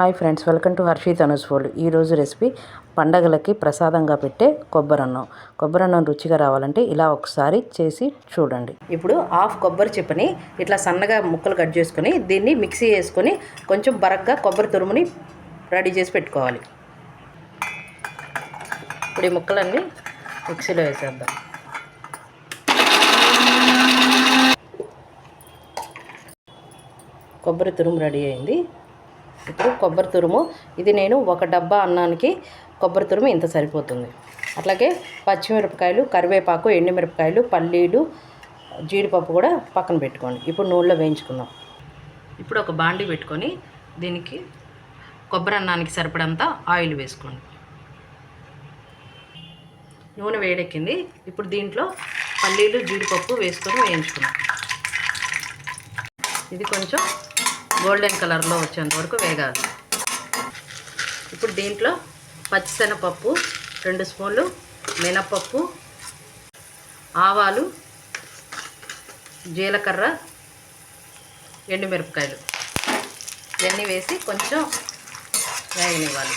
Hi friends welcome to Harshi Tanu's food ఈరోజు recipe పండగలకి ప్రసాదంగా పెట్టే కొబ్బరన్నం. కొబ్బరన్నం రుచిగా రావాలంటే ఇలా ఒకసారి చేసి చూడండి. ఇప్పుడు హాఫ్ కొబ్బరి చిప్పని ఇట్లా సన్నగా ముక్కలు కట్ చేసుకొని దీన్ని మిక్సీ వేసుకొని కొంచెం బరగ్గా కొబ్బరి తురుముని రెడీ చేసి పెట్టుకోవాలి. ఇప్పుడు ఈ ముక్కలన్నీ మిక్సీలో వేసేద్దాం. కొబ్బరి తురుము రెడీ అయింది. ఇప్పుడు కొబ్బరి తురుము. ఇది నేను ఒక డబ్బా అన్నానికి కొబ్బరి తురుము ఇంత సరిపోతుంది. అట్లాగే పచ్చిమిరపకాయలు కరివేపాకు ఎండుమిరపకాయలు పల్లీలు జీడిపప్పు కూడా పక్కన పెట్టుకోండి. ఇప్పుడు నూనెలో వేయించుకుందాం. ఇప్పుడు ఒక బాండి పెట్టుకొని దీనికి కొబ్బరి అన్నానికి సరిపడంత ఆయిల్ వేసుకోండి. నూనె వేడెక్కింది. ఇప్పుడు దీంట్లో పల్లీలు జీడిపప్పు వేసుకొని వేయించుకున్నాం ఇది కొంచెం గోల్డెన్ కలర్లో వచ్చేంత వరకు వేగాలి. ఇప్పుడు దీంట్లో పచ్చిశనగపప్పు రెండు స్పూన్లు మినపప్పు ఆవాలు జీలకర్ర ఎండుమిరపకాయలు. ఇవన్నీ వేసి కొంచెం వేగనివ్వాలి.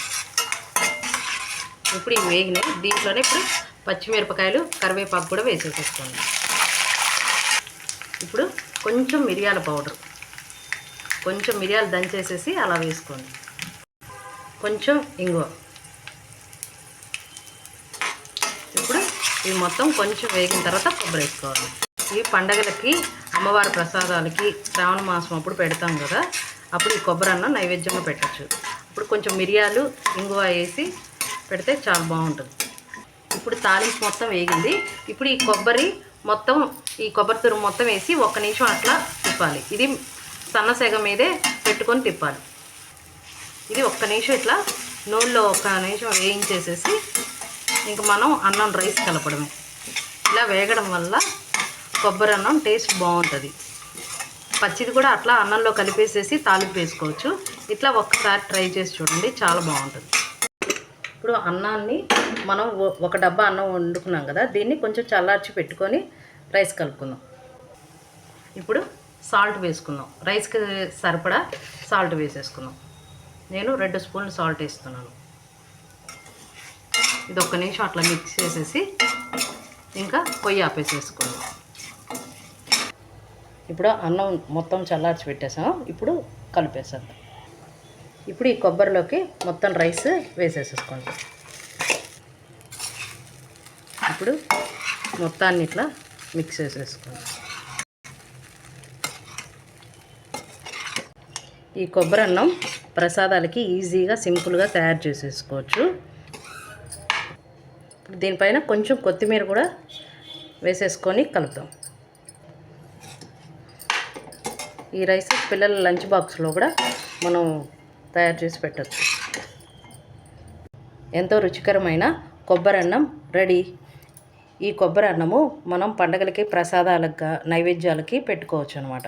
ఇప్పుడు ఇవి వేగినాయి. దీంట్లోనే ఇప్పుడు పచ్చిమిరపకాయలు కరివేపాకు కూడా వేసేసేసుకోండి. ఇప్పుడు కొంచెం మిరియాల పౌడర్. కొంచెం మిరియాలు దంచేసేసి అలా వేసుకోండి. కొంచెం ఇంగువ. ఇప్పుడు ఇవి మొత్తం కొంచెం వేగిన తర్వాత కొబ్బరి వేసుకోవాలి. ఈ పండగలకి అమ్మవారి ప్రసాదాలకి శ్రావణ మాసం అప్పుడు పెడతాం కదా అప్పుడు ఈ కొబ్బరి అన్నం నైవేద్యంగా పెట్టచ్చు. ఇప్పుడు కొంచెం మిరియాలు ఇంగువ వేసి పెడితే చాలా బాగుంటుంది. ఇప్పుడు తాలింపు మొత్తం వేగింది. ఇప్పుడు ఈ కొబ్బరి మొత్తం ఈ కొబ్బరి తురుము మొత్తం వేసి ఒక్క నిమిషం అట్లా తిప్పాలి. ఇది సన్నసేగ మీదే పెట్టుకొని తిప్పాలి. ఇది ఒక్క నిమిషం ఇట్లా నూనెలో ఒక నిమిషం వేయించేసేసి ఇంక మనం అన్నం రైస్ కలపడమే. ఇలా వేగడం వల్ల కొబ్బరి అన్నం టేస్ట్ బాగుంటుంది. పచ్చిది కూడా అట్లా అన్నంలో కలిపేసేసి తాలింపు వేసుకోవచ్చు. ఇట్లా ఒక్కసారి ట్రై చేసి చూడండి చాలా బాగుంటుంది. ఇప్పుడు అన్నాన్ని మనం ఒ- ఒక డబ్బా అన్నం వండుకున్నాం కదా దీన్ని కొంచెం చల్లార్చి పెట్టుకొని రైస్ కలుపుకుందాం. ఇప్పుడు సాల్ట్ వేసుకుందాం రైస్కి సరిపడా సాల్ట్ వేసేసుకుందాం నేను రెండు స్పూన్లు సాల్ట్ వేస్తున్నాను. ఇది ఒక్క నిమిషం అట్లా మిక్స్ చేసేసి ఇంకా పొయ్యి ఆపేసేసుకున్నాం ఇప్పుడు అన్నం మొత్తం చల్లార్చి పెట్టేసాం ఇప్పుడు కలిపేసాం ఇప్పుడు ఈ కొబ్బరిలోకి మొత్తం రైస్ వేసేసేసుకోండి. ఇప్పుడు మొత్తాన్ని ఇట్లా మిక్స్ చేసేసుకోండి. ఈ కొబ్బరి అన్నం ప్రసాదాలకి ఈజీగా సింపుల్గా తయారు చేసేసుకోవచ్చు. ఇప్పుడు దీనిపైన కొంచెం కొత్తిమీర కూడా వేసేసుకొని కలుపుతాం. ఈ రైస్ పిల్లల లంచ్ బాక్స్లో కూడా మనం తయారు చేసి పెట్టచ్చు. ఎంతో రుచికరమైన కొబ్బరి అన్నం రెడీ. ఈ కొబ్బరి అన్నము మనం పండగలకి ప్రసాదాలకు నైవేద్యాలకి పెట్టుకోవచ్చు అనమాట